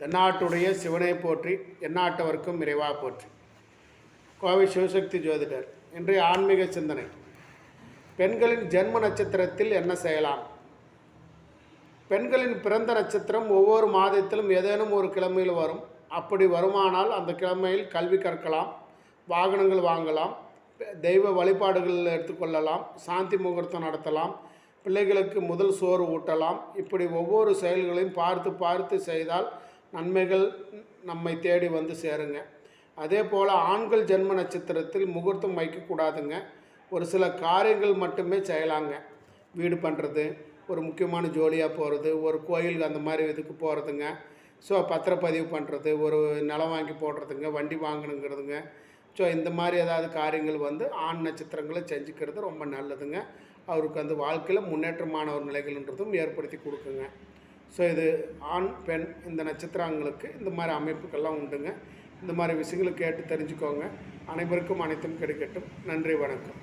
தென்னாட்டுடைய சிவனை போற்றி எந்நாட்டவர்க்கும் இறைவா போற்றி. கோவை சிவசக்தி ஜோதிடர் இன்றைய ஆன்மீக சிந்தனை. பெண்களின் ஜென்ம நட்சத்திரத்தில் என்ன செய்யலாம்? பெண்களின் பிறந்த நட்சத்திரம் ஒவ்வொரு மாதத்திலும் ஏதேனும் ஒரு கிழமையில் வரும். அப்படி வருமானால் அந்த கிழமையில் கல்வி கற்கலாம் வாகனங்கள் வாங்கலாம் தெய்வ வழிபாடுகள் எடுத்துக்கொள்ளலாம் சாந்தி முகூர்த்தம் நடத்தலாம் பிள்ளைகளுக்கு முதல் சோறு ஊட்டலாம். இப்படி ஒவ்வொரு செயல்களையும் பார்த்து பார்த்து செய்தால் நன்மைகள் நம்மை தேடி வந்து சேருங்க. அதே போல் ஆண்கள் ஜென்ம நட்சத்திரத்தில் முகூர்த்தம் வைக்கக்கூடாதுங்க. ஒரு சில காரியங்கள் மட்டுமே செய்யலாங்க. வீடு பண்ணுறது ஒரு முக்கியமான ஜோலியாக போகிறது ஒரு கோயில் அந்த மாதிரி இதுக்கு போகிறதுங்க ஸோ பத்திரப்பதிவு பண்ணுறது ஒரு நிலம் வாங்கி போடுறதுங்க வண்டி வாங்கணுங்கிறதுங்க. ஸோ இந்த மாதிரி ஏதாவது காரியங்கள் வந்து ஆண் நட்சத்திரங்களை செஞ்சுக்கிறது ரொம்ப நல்லதுங்க. அவருக்கு அந்த வாழ்க்கையில் முன்னேற்றமான ஒரு நிலைகள்ன்றதும் ஏற்படுத்தி கொடுக்குங்க. ஸோ இது ஆண் பெண் இந்த நட்சத்திரங்களுக்கு இந்த மாதிரி அமைப்புகள்லாம் உண்டுங்க. இந்த மாதிரி விஷயங்களை கேட்டு தெரிஞ்சுக்கோங்க. அனைவருக்கும் அனைத்தும் கிடைக்கட்டும். நன்றி வணக்கம்.